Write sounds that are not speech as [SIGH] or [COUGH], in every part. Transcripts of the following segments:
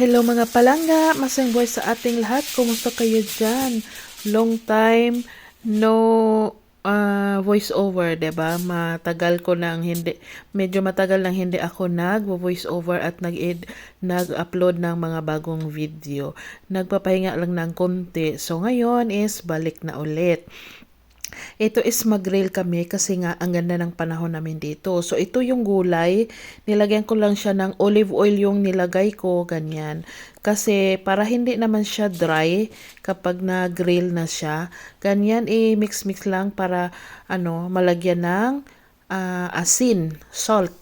Hello mga palangga, masayang buhay sa ating lahat. Kumusta kayo dyan? Long time no ah, voice over, ba? Matagal ko nang hindi medyo matagal nang hindi ako nag voice over at nag nag-upload ng mga bagong video. Nagpapahinga lang ng konti. So ngayon is balik na ulit. Ito is mag-grill kami kasi nga ang ganda ng panahon namin dito. So ito yung gulay, nilagyan ko lang siya ng olive oil yung nilagay ko, ganyan. Kasi para hindi naman siya dry kapag na-grill na siya, ganyan i-mix-mix lang para ano, malagyan ng ah, asin, salt.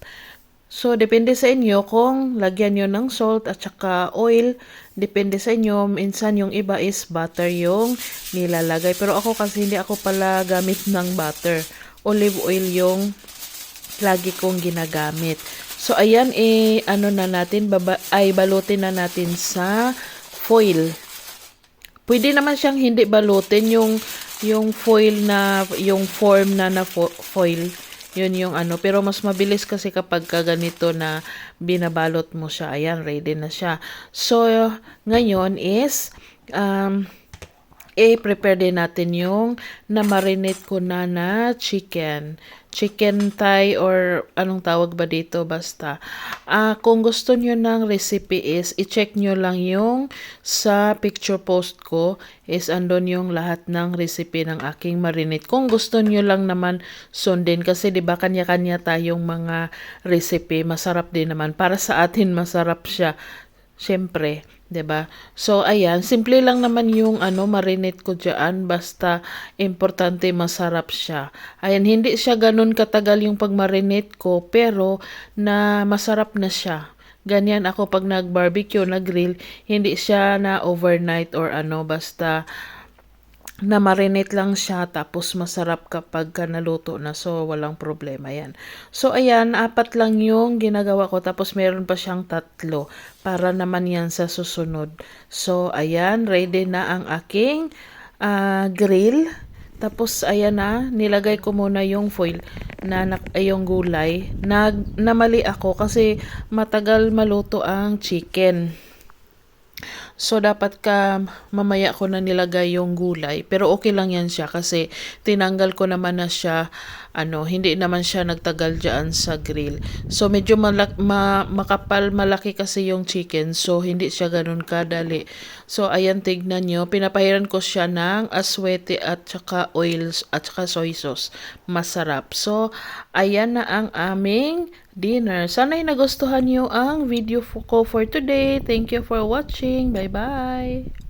So, depende sa inyo kung lagyan nyo ng salt at saka oil. Depende sa inyo. Minsan yung iba is butter yung nilalagay. Pero ako kasi hindi ako pala gamit [LAUGHS] ng butter. Olive oil yung lagi kong ginagamit. So, ayan, eh, ano na natin, baba, ay balutin na natin sa foil. Pwede naman siyang hindi balutin yung yung foil na yung form na na fo- foil. Yun yung ano, pero mas mabilis kasi kapag ka ganito na binabalot mo siya. Ayan, ready na siya. So, ngayon is um, i-prepare din natin yung na-marinate ko na na chicken. Chicken thigh or anong tawag ba dito basta. Ah, kung gusto nyo ng recipe is i-check nyo lang yung sa picture post ko is andon yung lahat ng recipe ng aking marinate. Kung gusto nyo lang naman sundin kasi 'di ba kanya-kanya tayong mga recipe, masarap din naman. Para sa atin masarap siya. Siyempre, 'di ba? So ayan, simple lang naman yung ano marinate ko diyan basta importante masarap siya. Ayan, hindi siya ganun katagal yung pag-marinate ko pero na masarap na siya. Ganyan ako pag nag-barbecue, nag-grill, hindi siya na overnight or ano basta na marinate lang siya tapos masarap kapag ka naluto na so walang problema yan. So ayan, apat lang yung ginagawa ko tapos meron pa siyang tatlo para naman yan sa susunod. So ayan, ready na ang aking ah, grill. Tapos ayan na, nilagay ko muna yung foil na, na yung gulay. Nag namali ako kasi matagal maluto ang chicken. So, dapat ka, mamaya ko na nilagay yung gulay. Pero okay lang yan siya kasi tinanggal ko naman na siya, ano, hindi naman siya nagtagal dyan sa grill. So, medyo malak, ma, makapal, malaki kasi yung chicken. So, hindi siya ganun kadali. So, ayan, tignan nyo. Pinapahiran ko siya ng aswete at saka oils at saka soy sauce. Masarap. So, ayan na ang aming dinner. Sana'y nagustuhan nyo ang video ko for today. Thank you for watching. Bye-bye!